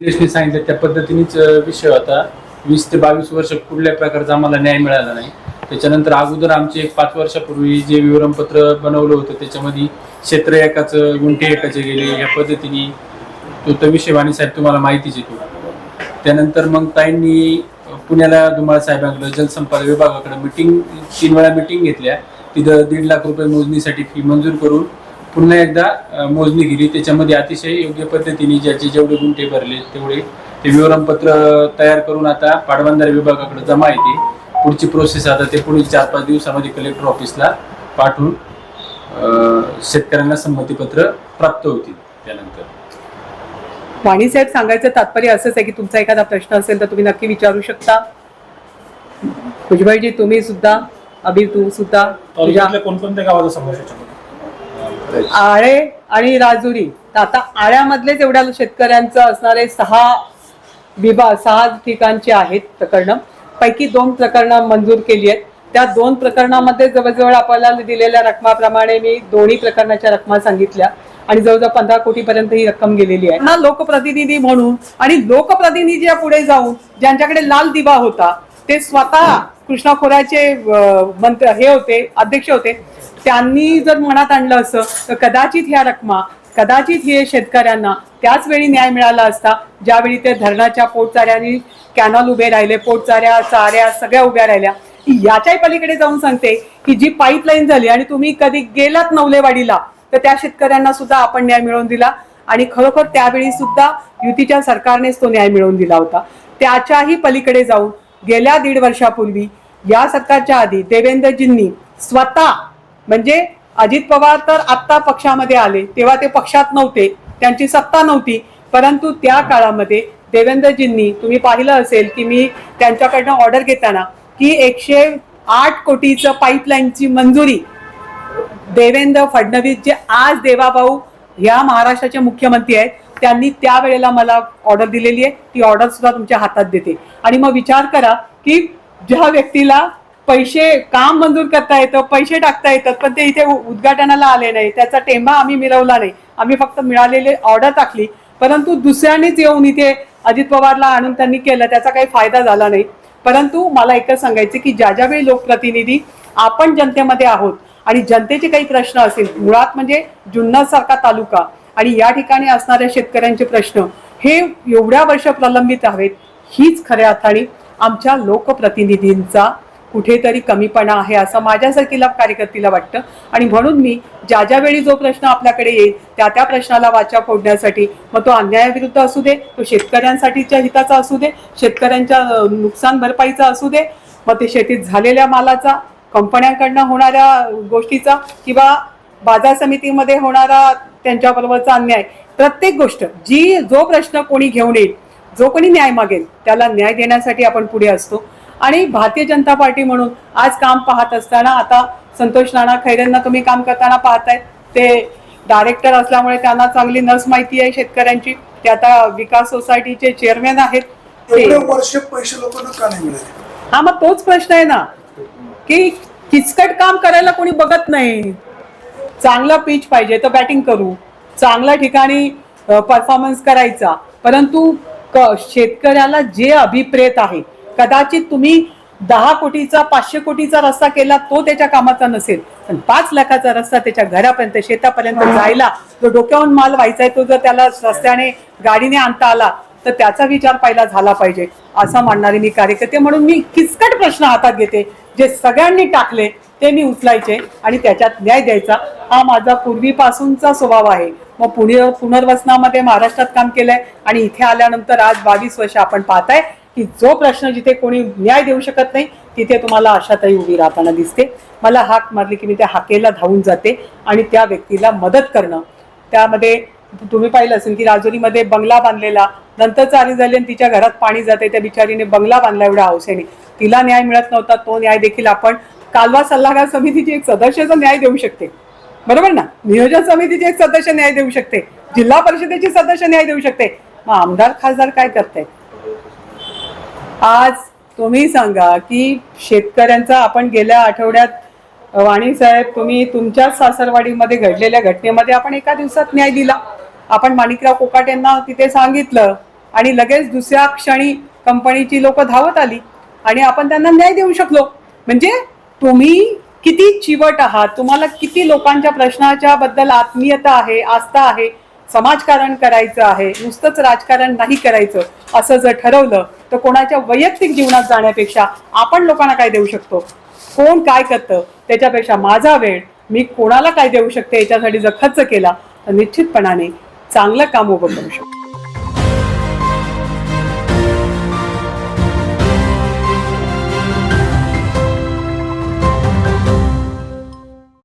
निलेशने सांगितलं त्या पद्धतीनेच विषय होता. वीस ते बावीस वर्ष कुठल्या प्रकारचा आम्हाला न्याय मिळाला नाही. त्याच्यानंतर अगोदर आमचे एक पाच वर्षापूर्वी जे विवरणपत्र बनवलं होतं त्याच्यामध्ये क्षेत्र एकाचं गुंठे एकाचे गेले. या पद्धतीने तो तर विषय वाणी साहेब तुम्हाला माहितीच येतो त्यानंतर मग ताईंनी पुण्याला धुमाळ साहेबांकडे जलसंपदा विभागाकडे मिटिंग तीन वेळा मिटिंग घेतल्या. तिथं दीड लाख रुपये मोजणीसाठी फी मंजूर करून पुन्हा एकदा मोजणी केली. त्याच्यामध्ये अतिशय योग्य पद्धतीने ज्याचे जेवढे गुंठे भरले तेवढे ते विवरणपत्र तयार करून आता पाटबंधारे विभागाकडे जमा येते पुढची प्रोसेस आता ते पुढील चार पाच दिवसामध्ये कलेक्टर ऑफिसला पाठवून शेतकऱ्यांना संमतीपत्र प्राप्त होतील त्यानंतर. वाणी साहेब सांगायचं तात्पर्य असंच आहे की तुमचा एखादा प्रश्न असेल तर तुम्ही नक्की विचारू शकता. भुजबळजी तुम्ही सुद्धा अभि तू सुद्धा कोणकोणत्या गावाचा समावेश? आळे आणि राजुरी. तर आता आळ्यामधलेच एवढ्या शेतकऱ्यांचं असणारे सहा विभाग सहा ठिकाणचे आहेत प्रकरणं. पैकी दोन प्रकरणं मंजूर केली आहेत. त्या दोन प्रकरणामध्ये जवळजवळ आपल्याला दिलेल्या रकमाप्रमाणे मी दोन्ही प्रकरणाच्या रकमा सांगितल्या. आणि जवळजवळ पंधरा कोटीपर्यंत ही रक्कम गेलेली आहे. ना लोकप्रतिनिधी म्हणून आणि लोकप्रतिनिधी पुढे जाऊन ज्यांच्याकडे लाल दिवा होता ते स्वतः कृष्णा खोऱ्याचे मंत्र हे होते अध्यक्ष होते. त्यांनी जर मनात आणलं असं तर कदाचित ह्या रकमा कदाचित हे शेतकऱ्यांना त्याच वेळी न्याय मिळाला असता ज्यावेळी ते धरणाच्या पोटचाऱ्यांनी कॅनॉल उभे राहिले पोटचाऱ्या चाऱ्या सगळ्या उभ्या राहिल्या. याच्याही पलीकडे जाऊन सांगते की जी पाईपलाईन झाली आणि तुम्ही कधी गेलात नवलेवाडीला तर त्या शेतकऱ्यांना सुद्धा आपण न्याय मिळवून दिला आणि खरोखर त्यावेळी सुद्धा युतीच्या सरकारनेच तो न्याय मिळवून दिला होता. त्याच्याही पलीकडे जाऊन गेल्या दीड वर्षापूर्वी या सरकारच्या आधी देवेंद्रजींनी स्वतः म्हणजे अजित पवार तर आत्ता पक्षामध्ये आले तेव्हा ते पक्षात नव्हते त्यांची सत्ता नव्हती परंतु त्या काळामध्ये देवेंद्रजींनी तुम्ही पाहिलं असेल की मी त्यांच्याकडनं ऑर्डर घेताना की एकशे आठ कोटीचं पाईपलाईनची मंजुरी देवेंद्र फडणवीस जे आज देवाभाऊ ह्या महाराष्ट्राचे मुख्यमंत्री आहेत त्यांनी त्यावेळेला मला ऑर्डर दिलेली आहे. ती ऑर्डर सुद्धा तुमच्या हातात देते. आणि मग विचार करा की ज्या व्यक्तीला पैसे काम मंजूर करता येतं पैसे टाकता येतात पण ते इथे उद्घाटनाला आले नाही त्याचा टेंबा आम्ही मिळवला नाही. आम्ही फक्त मिळालेले ऑर्डर टाकली. परंतु दुसऱ्यानेच येऊन इथे अजित पवारला आणून त्यांनी केलं त्याचा काही फायदा झाला नाही. परंतु मला एकच सांगायचं की ज्या ज्यावेळी लोकप्रतिनिधी आपण जनतेमध्ये आहोत आणि जनतेचे काही प्रश्न असतील मुळात म्हणजे जुन्नरसारखा तालुका आणि या ठिकाणी असणाऱ्या शेतकऱ्यांचे प्रश्न हे एवढ्या वर्ष प्रलंबित आहेत हीच खऱ्या अर्थाने आमच्या लोकप्रतिनिधींचा कुठेतरी कमीपणा आहे असं माझ्यासारखीला कार्यकर्तीला वाटतं. आणि म्हणून मी ज्या ज्या वेळी जो प्रश्न आपल्याकडे येईल त्या त्या प्रश्नाला वाचा फोडण्यासाठी. मग तो अन्यायाविरुद्ध असू दे तो शेतकऱ्यांसाठीच्या हिताचा असू दे शेतकऱ्यांच्या नुकसान भरपाईचा असू दे मग ते शेतीत झालेल्या मालाचा कंपन्यांकडनं होणाऱ्या गोष्टीचा किंवा बाजार समितीमध्ये होणारा त्यांच्याबरोबरचा अन्याय प्रत्येक गोष्ट जी जो प्रश्न कोणी घेऊन येईल जो कोणी न्याय मागेल त्याला न्याय देण्यासाठी आपण पुढे असतो. आणि भारतीय जनता पार्टी म्हणून आज काम पाहत असताना आता संतोष नाना खैरेंना तुम्ही काम करताना पाहताय ते डायरेक्टर असल्यामुळे त्यांना चांगली नस माहिती आहे शेतकऱ्यांची. ते आता विकास सोसायटीचे चेअरमॅन आहेत. हा मग तोच प्रश्न आहे ना की किचकट काम करायला कोणी बघत नाही. चांगला पिच पाहिजे तर बॅटिंग करू. चांगल्या ठिकाणी परफॉर्मन्स करायचा. परंतु क- शेतकऱ्याला जे अभिप्रेत आहे कदाचित तुम्ही दहा कोटीचा पाचशे कोटीचा रस्ता केला तो त्याच्या कामाचा नसेल. पण पाच लाखाचा रस्ता त्याच्या घरापर्यंत शेतापर्यंत जायला जो डोक्यावरून माल व्हायचा आहे तो जर त्याला रस्त्याने गाडीने आणता आला तर त्याचा विचार पहिला झाला पाहिजे. असं मानणारी मी कार्यकर्ते म्हणून मी किचकट प्रश्न हातात घेते जे सगळ्यांनी टाकले ते मी उचलायचे आणि त्याच्यात न्याय द्यायचा. हा माझा पूर्वीपासूनचा स्वभाव आहे. मग पुणे पुनर्वसनामध्ये महाराष्ट्रात काम केलंय आणि इथे आल्यानंतर आज बावीस वर्ष आपण पाहताय की जो प्रश्न जिथे कोणी न्याय देऊ शकत नाही तिथे तुम्हाला आशाताई उभी राहताना दिसते. मला हाक मारली की मी त्या हाकेला धावून जाते आणि त्या व्यक्तीला मदत करणं. त्यामध्ये तुम्ही पाहिलं असेल की राजुरीमध्ये बंगला बांधलेला. नंतर चाली झाली आणि तिच्या घरात पाणी जाते त्या बिचारीने बंगला बांधला एवढ्या हौसेने तिला न्याय मिळत नव्हता तो न्याय देखील आपण कालवा सल्लागार समितीची एक सदस्याचा न्याय देऊ शकते बरोबर ना? नियोजन समितीचे एक सदस्य न्याय देऊ शकते जिल्हा परिषदेची सदस्य न्याय देऊ शकते. मग आमदार खासदार काय करतायत आज तुम्ही सांगा की शेतकऱ्यांचा आपण गेल्या आठवड्यात वाणी साहेब तुम्ही तुमच्याच सासरवाडीमध्ये घडलेल्या घटनेमध्ये आपण एका दिवसात न्याय दिला. आपण माणिकराव कोकाट यांना तिथे सांगितलं आणि लगेच दुसऱ्या क्षणी कंपनीची लोक धावत आली आणि आपण त्यांना न्याय देऊ शकलो. म्हणजे तुम्ही किती चिवट आहात? तुम्हाला किती लोकांच्या प्रश्नाच्या बद्दल आत्मीयता आहे आस्था आहे समाजकारण करायचं आहे नुसतंच राजकारण नाही करायचं असं जर ठरवलं तर कोणाच्या वैयक्तिक जीवनात जाण्यापेक्षा आपण लोकांना काय देऊ शकतो? कोण काय करतं? त्याच्यापेक्षा माझा वेळ मी कोणाला काय देऊ शकते? याच्यासाठी जर खर्च केला तर निश्चितपणाने चांगलं काम उभं करू शकतो.